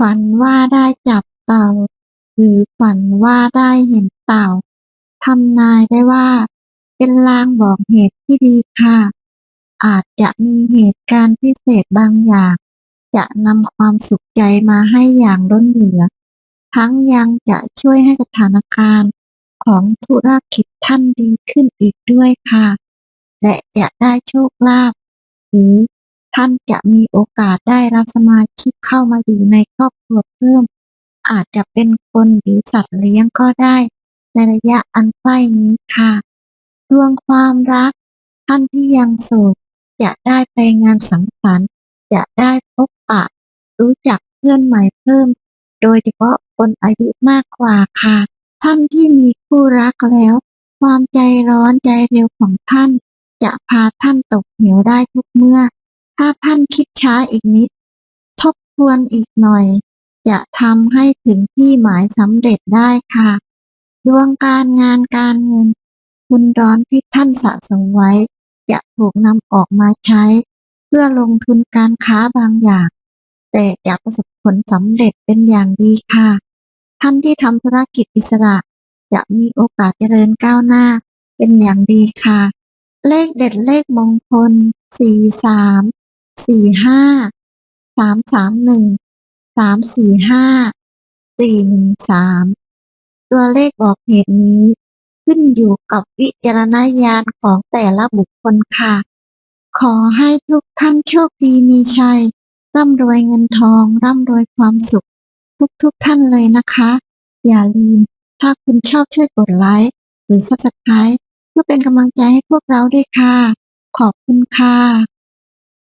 ฝันว่าได้จับเต่า หรือฝันว่าได้เห็นเต่าทำนายได้ว่า เป็นลางบอกเหตุที่ดีค่ะ อาจจะมีเหตุการณ์พิเศษบางอย่าง จะนำความสุขใจมาให้อย่างล้นเหลือ ทั้งยังจะช่วยให้สถานการณ์ของธุรกิจท่านดีขึ้นอีกด้วยค่ะ และจะได้โชคลาภหรือ ท่านจะมีโอกาสได้รับสมาชิกเข้ามาอยู่ในครอบครัวเพิ่ม อาจจะเป็นคนหรือสัตว์เลี้ยงก็ได้ ในระยะอันใกล้นี้ค่ะดวงความรัก ท่านที่ยังโสดจะได้ไปงานสังสรรค์จะได้พบปะ รู้จักเพื่อนใหม่เพิ่ม โดยเฉพาะคนอายุมากกว่าค่ะ ท่านที่มีคู่รักแล้ว ความใจร้อนใจเร็วของท่าน จะพาท่านตกเหวได้ทุกเมื่อ ถ้าท่านคิดช้าอีกนิด ทบทวนอีกหน่อย จะทำให้ถึงที่หมายสำเร็จได้ค่ะ ดวงการงานการเงิน คุณร้อนที่ท่านสะสมไว้ จะถูกนำออกมาใช้ เพื่อลงทุนการค้าบางอย่าง แต่จะประสบผลสำเร็จเป็นอย่างดีค่ะ ท่านที่ทำธุรกิจอิสระ จะมีโอกาสเจริญก้าวหน้า เป็นอย่างดีค่ะ เลขเด็ดเลขมงคลสี่สาม สี่ห้าสามสามหนึ่งสามสี่ห้าสี่หนึ่งสามตัวเลขบอกเหตุนี้ขึ้นอยู่กับวิจารณญาณของแต่ละบุคคลค่ะ ขอให้ทุกท่านโชคดีมีชัย ร่ำรวยเงินทอง ร่ำรวยความสุข ทุกๆทท่านเลยนะคะ อย่าลืม ถ้าคุณชอบช่วยกดไลค์หรือ Subscribe เพื่อเป็นกำลังใจให้พวกเราด้วยค่ะ ขอบคุณค่ะ